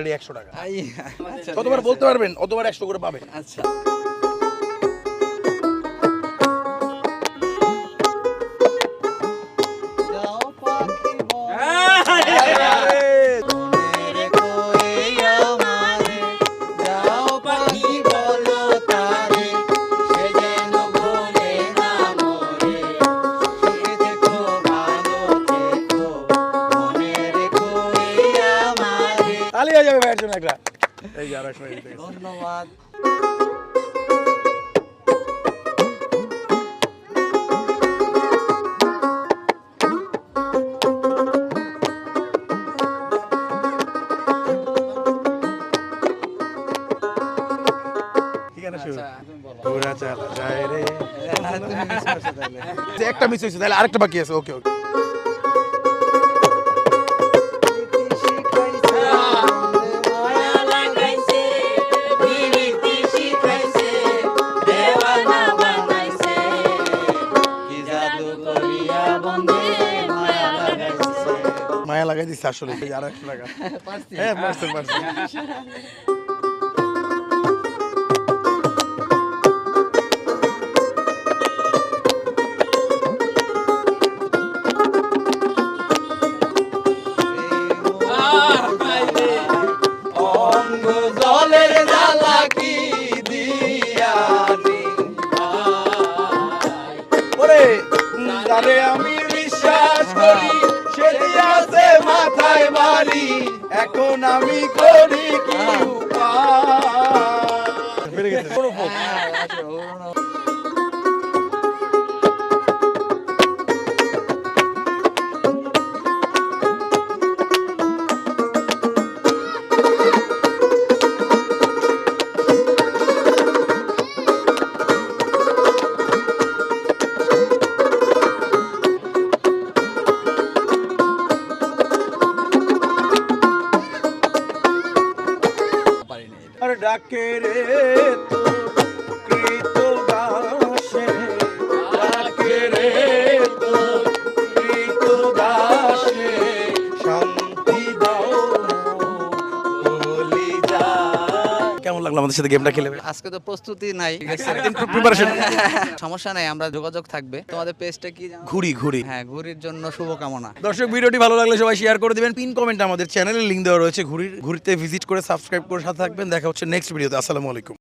Already একশো টাকা। আচ্ছা, কতবার বলতে পারবেন? অতবার একশো করে পাবেন। আচ্ছা। হয়ে যাবে ভাইয়ের জন্য একটা। এই যে হয়ে ধন্যবাদ। আচ্ছা, তুমি বলো। পুরা চালা যায় রে। না, তুমি miss করছ তাহলে। যে একটা মিস হয়েছে তাহলে আরেকটা বাকি আছে ওকে ওকে। মায়া লাগাই দিচ্ছে আসলে এই আড়াইশো টাকা। হ্যাঁ পারছেন পারছেন আমি বিশ্বাস করি সে আছে মাথায় বাড়ি এখন আমি করি কি উপায়? আর ডাকে রে তো কৃত লাগল আমাদের সাথে গেমটা খেলে। আজকে তো প্রস্তুতি নাই। প্রিপারেশন সমস্যা নাই আমরা যোগাযোগ থাকবে। তোমাদের পেজটা কি ঘুরি ঘুরি হ্যাঁ ঘুরির জন্য শুভকামনা। দর্শক ভিডিওটি ভালো লাগলে সবাই শেয়ার করে দিবেন। পিন কমেন্ট আমাদের চ্যানেলের লিংক দেওয়া রয়েছে। ঘুরির ঘুরিতে ভিজিট করে সাবস্ক্রাইব করে সাথে থাকবেন। দেখা হচ্ছে নেক্সট ভিডিওতে আসসালামু আলাইকুম।